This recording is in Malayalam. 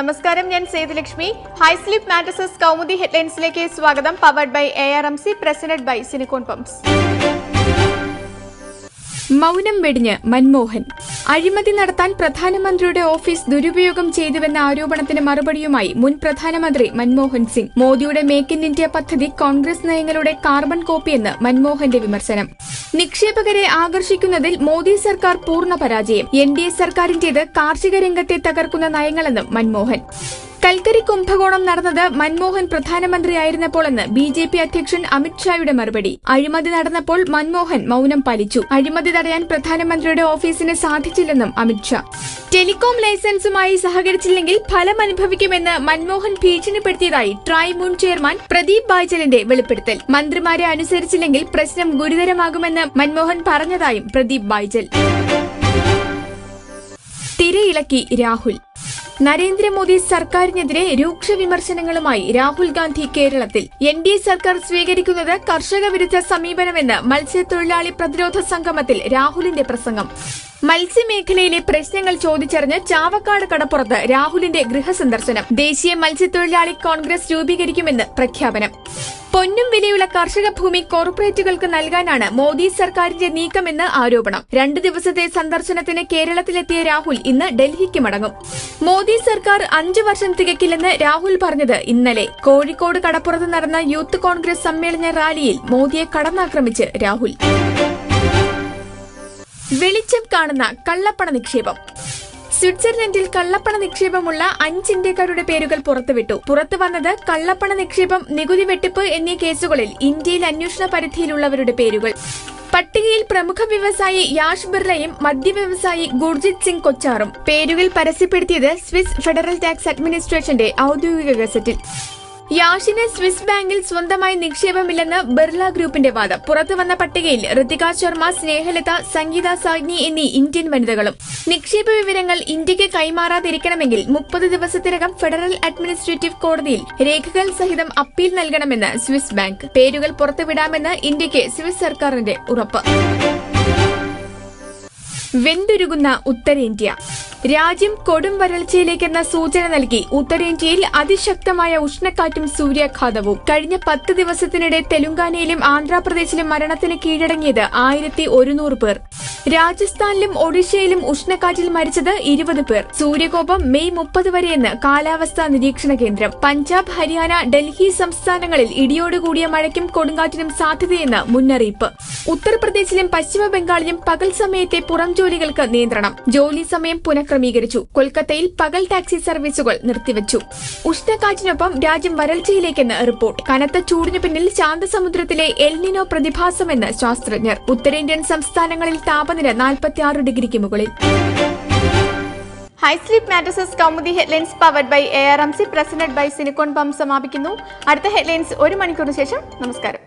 നമസ്കാരം ഞാൻ Sethulakshmi high sleep mattresses Kaumudi ഹെഡ്ലൈൻസിലേക്ക് സ്വാഗതം. Powered by A R M C presented by സിനിക്കോൺ pumps മൗനം വെടിഞ്ഞ് മൻമോഹൻ. അഴിമതി നടത്താൻ പ്രധാനമന്ത്രിയുടെ ഓഫീസ് ദുരുപയോഗം ചെയ്തുവെന്ന ആരോപണത്തിന് മറുപടിയുമായി മുൻ പ്രധാനമന്ത്രി മൻമോഹൻ സിംഗ്. മോദിയുടെ മേക്ക് ഇൻ ഇന്ത്യ പദ്ധതി കോൺഗ്രസ് നയങ്ങളുടെ കാർബൺ കോപ്പിയെന്ന് മൻമോഹന്റെ വിമർശനം. നിക്ഷേപകരെ ആകർഷിക്കുന്നതിൽ മോദി സർക്കാർ പൂർണ പരാജയം. എൻ ഡി എ സർക്കാരിന്റേത് കാർഷിക രംഗത്തെ തകർക്കുന്ന നയങ്ങളെന്നും മൻമോഹൻ. കൽക്കരി കുംഭകോണം നടന്നത് മൻമോഹൻ പ്രധാനമന്ത്രിയായിരുന്നപ്പോഴെന്ന് ബി ജെ പി അധ്യക്ഷൻ അമിത്ഷായുടെ മറുപടി. അഴിമതി നടന്നപ്പോൾ മൻമോഹൻ മൌനം പാലിച്ചു. അഴിമതി തടയാൻ പ്രധാനമന്ത്രിയുടെ ഓഫീസിന് സാധിച്ചില്ലെന്നും അമിത്ഷാ ടെലികോം ലൈസൻസുമായി സഹകരിച്ചില്ലെങ്കിൽ ഫലം അനുഭവിക്കുമെന്ന് മൻമോഹൻ ഭീഷണിപ്പെടുത്തിയതായി മുൻ ചെയർമാൻ പ്രദീപ് ബാജലിന്റെ വെളിപ്പെടുത്തൽ. മന്ത്രിമാരെ അനുസരിച്ചില്ലെങ്കിൽ പ്രശ്നം ഗുരുതരമാകുമെന്ന് മൻമോഹൻ പറഞ്ഞതായും പ്രദീപ് ബാജൽ തിരയിളക്കി രാഹുൽ. നരേന്ദ്രമോദി സർക്കാരിനെതിരെ രൂക്ഷ വിമർശനങ്ങളുമായി രാഹുൽ ഗാന്ധി കേരളത്തിൽ. എൻ ഡി എ സർക്കാർ സ്വീകരിക്കുന്നത് കർഷക വിരുദ്ധ സമീപനമെന്ന് മത്സ്യത്തൊഴിലാളി പ്രതിരോധ സംഗമത്തിൽ രാഹുലിന്റെ പ്രസംഗം. മത്സ്യമേഖലയിലെ പ്രശ്നങ്ങൾ ചോദിച്ചറിഞ്ഞ് ചാവക്കാട് കടപ്പുറത്ത് രാഹുലിന്റെ ഗൃഹസന്ദർശനം. ദേശീയ മത്സ്യത്തൊഴിലാളി കോൺഗ്രസ് രൂപീകരിക്കുമെന്ന് പ്രഖ്യാപനം. പൊന്നും വിലയുള്ള കർഷക ഭൂമി കോർപ്പറേറ്റുകൾക്ക് നൽകാനാണ് മോദി സർക്കാരിന്റെ നീക്കമെന്ന് ആരോപണം. രണ്ടു ദിവസത്തെ സന്ദർശനത്തിന് കേരളത്തിലെത്തിയ രാഹുൽ ഇന്ന് ഡൽഹിക്ക് മടങ്ങും. മോദി സർക്കാർ അഞ്ചു വർഷം തികക്കില്ലെന്ന് രാഹുൽ പറഞ്ഞത് ഇന്നലെ. കോഴിക്കോട് കടപ്പുറത്ത് നടന്ന യൂത്ത് കോൺഗ്രസ് സമ്മേളന റാലിയിൽ മോദിയെ കടന്നാക്രമിച്ച് രാഹുൽ. വെളിച്ചം കാണുന്ന കള്ളപ്പണ നിക്ഷേപം. സ്വിറ്റ്സർലൻഡിൽ കള്ളപ്പണ നിക്ഷേപമുള്ള അഞ്ച് ഇന്ത്യക്കാരുടെ പേരുകൾ പുറത്തുവിട്ടു. പുറത്തു വന്നത് കള്ളപ്പണ നിക്ഷേപം നികുതി വെട്ടിപ്പ് എന്നീ കേസുകളിൽ ഇന്ത്യയിൽ അന്വേഷണ പരിധിയിലുള്ളവരുടെ പേരുകൾ. പട്ടികയിൽ പ്രമുഖ വ്യവസായി യാഷ് ബിർളയും മദ്യ വ്യവസായി ഗുർജിത് സിംഗ് കൊച്ചാറും. പേരുകൾ പരസ്യപ്പെടുത്തിയത് സ്വിസ് ഫെഡറൽ ടാക്സ് അഡ്മിനിസ്ട്രേഷന്റെ ഔദ്യോഗിക ഗസറ്റിൽ. യാഷിന് സ്വിസ് ബാങ്കിൽ സ്വന്തമായി നിക്ഷേപമില്ലെന്ന് ബിർള ഗ്രൂപ്പിന്റെ വാദം. പുറത്തുവന്ന പട്ടികയിൽ ഋതിക ശർമ്മ സ്നേഹലത സംഗീത സാഗ്നി എന്നീ ഇന്ത്യൻ വനിതകളും. നിക്ഷേപ വിവരങ്ങൾ ഇന്ത്യയ്ക്ക് കൈമാറാതിരിക്കണമെങ്കിൽ മുപ്പത് ദിവസത്തിനകം ഫെഡറൽ അഡ്മിനിസ്ട്രേറ്റീവ് കോടതിയിൽ രേഖകൾ സഹിതം അപ്പീൽ നൽകണമെന്ന് സ്വിസ് ബാങ്ക്. പേരുകൾ പുറത്തുവിടാമെന്ന് ഇന്ത്യയ്ക്ക് സ്വിസ് സർക്കാരിന്റെ ഉറപ്പ്. വെന്തുരുകുന്ന ഉത്തരേന്ത്യ. രാജ്യം കൊടും വരൾച്ചയിലേക്കെന്ന സൂചന നൽകി ഉത്തരേന്ത്യയിൽ അതിശക്തമായ ഉഷ്ണക്കാറ്റും സൂര്യാഘാതവും. കഴിഞ്ഞ പത്ത് ദിവസത്തിനിടെ തെലുങ്കാനയിലും ആന്ധ്രാപ്രദേശിലും മരണത്തിന് കീഴടങ്ങിയത് ആയിരത്തി ഒരുന്നൂറ് പേർ. രാജസ്ഥാനിലും ഒഡീഷയിലും ഉഷ്ണക്കാറ്റിൽ മരിച്ചത് ഇരുപത് പേർ. സൂര്യകോപം മെയ് മുപ്പത് വരെയെന്ന് കാലാവസ്ഥാ നിരീക്ഷണ കേന്ദ്രം. പഞ്ചാബ് ഹരിയാന ഡൽഹി സംസ്ഥാനങ്ങളിൽ ഇടിയോടുകൂടിയ മഴയ്ക്കും കൊടുങ്കാറ്റിനും സാധ്യതയെന്ന് മുന്നറിയിപ്പ്. ഉത്തർപ്രദേശിലും പശ്ചിമ ബംഗാളിലും പകൽ സമയത്തെ പുറം ജോലികൾക്ക് നിയന്ത്രണം. ജോലി സമയം പുനഃക്രമീകരിച്ചു കൊൽക്കത്തയിൽ പകൽ ടാക്സി സർവീസുകൾ നിർത്തിവച്ചു. ഉഷ്ണക്കാറ്റിനൊപ്പം രാജ്യം വരൾച്ചയിലേക്കെന്ന് റിപ്പോർട്ട്. കനത്ത ചൂടിനു പിന്നിൽ ശാന്തസമുദ്രത്തിലെ എൽനിനോ പ്രതിഭാസമെന്ന് ശാസ്ത്രജ്ഞർ. ഉത്തരേന്ത്യൻ സംസ്ഥാനങ്ങളിൽ താപനില നാൽപ്പത്തിയാറ് ഡിഗ്രിക്ക് മുകളിൽ. High sleep mattresses Kaumudi headlines powered by A R M C presented by സിനിക്കോൺ pump സമാപിക്കുന്നു. അടുത്ത ഹെഡ്ലൈൻസ് ഒരു മണിക്കൂറിന് ശേഷം. നമസ്കാരം.